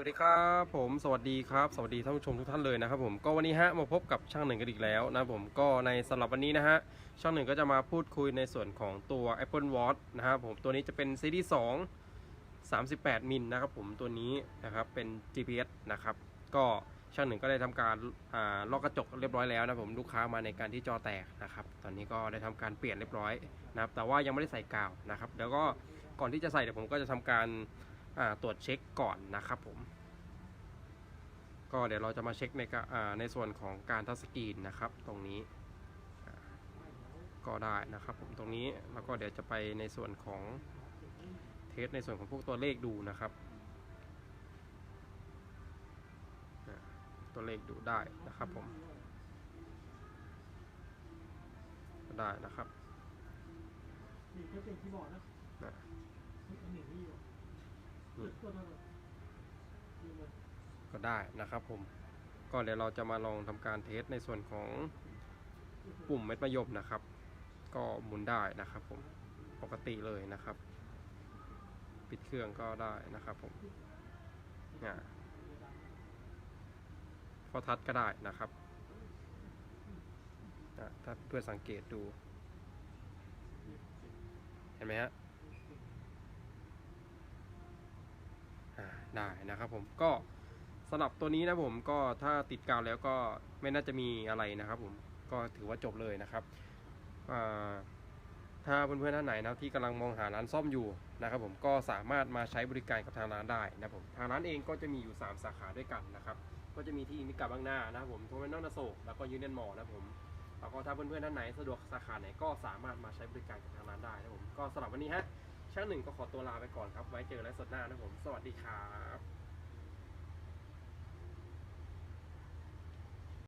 สวัสดีครับผมสวัสดีครับสวัสดีท่านผู้ชมทุกท่านเลยนะครับผมก็วันนี้ฮะมาพบกับช่างหนึ่งกันอีกแล้วนะผมก็ในสำหรับวันนี้นะฮะช่างหนึ่งก็จะมาพูดคุยในส่วนของตัว Apple Watch นะครับผมตัวนี้จะเป็นซีรีส์2 38 มิลนะครับผมตัวนี้นะครับเป็น GPS นะครับก็ช่างหนึ่งก็ได้ทำการอ่าลอกกระจกเรียบร้อยแล้วนะผมลูกค้ามาในการที่จอแตกนะครับตอนนี้ก็ได้ทำการเปลี่ยนเรียบร้อยนะครับแต่ว่ายังไม่ได้ใส่กาวนะครับแล้วก็ก่อนที่จะใส่เดี๋ยวผมก็จะทำการอ่ ตรวจเช็คก่อนนะครับผม ก็เดี๋ยวเราจะมาเช็คในกะอ่าในส่วนของการทัชสกรีนนะครับ ตรงนี้อ่าก็ได้นะครับ ผมตรงนี้แล้วก็เดี๋ยวจะไปในส่วนของเทสในส่วนของพวกตัวเลขดูนะครับอ่าตัวเลขดูได้นะครับผมก็ได้นะครับนี่ก็เป็นคีย์บอร์ดนะนะ ก็ได้นะครับผม ก็เดี๋ยวเราจะมาลองทำการเทสในส่วนของปุ่มเม็ดมะยมนะครับ ก็หมุนได้นะครับผม ปกติเลยนะครับ ปิดเครื่องก็ได้นะครับผมอ่าพอทัดก็ได้นะครับอะถ้าเพื่อสังเกตดู เห็นไหมฮะ อ่า ได้นะครับผมก็สำหรับตัวนี้นะผมก็ถ้าติดกาวแล้วก็ไม่น่าจะมีอะไรนะครับผมก็ถือว่าจบเลยนะครับถ้าเพื่อนๆท่านไหนนะที่กำลังมองหาร้านซ่อมอยู่นะครับผมก็สามารถมาใช้บริการกับทางร้านได้นะผมทางร้านเองก็จะมีอยู่ 3 สาขาด้วยกันนะครับก็จะมีที่มิกาบางนานะครับผมโทเมนอนโศกแล้วก็ยูเนียนมอลนะผมแล้วก็ถ้าเพื่อนๆท่านไหนสะดวกสาขาไหนก็สามารถมาใช้บริการกับทางร้านได้นะผมก็สำหรับวันนี้ฮะ ช่างหนึ่งก็ขอตัวลาไปก่อนครับ ไว้เจอไลฟ์สดหน้านะผม สวัสดีครับ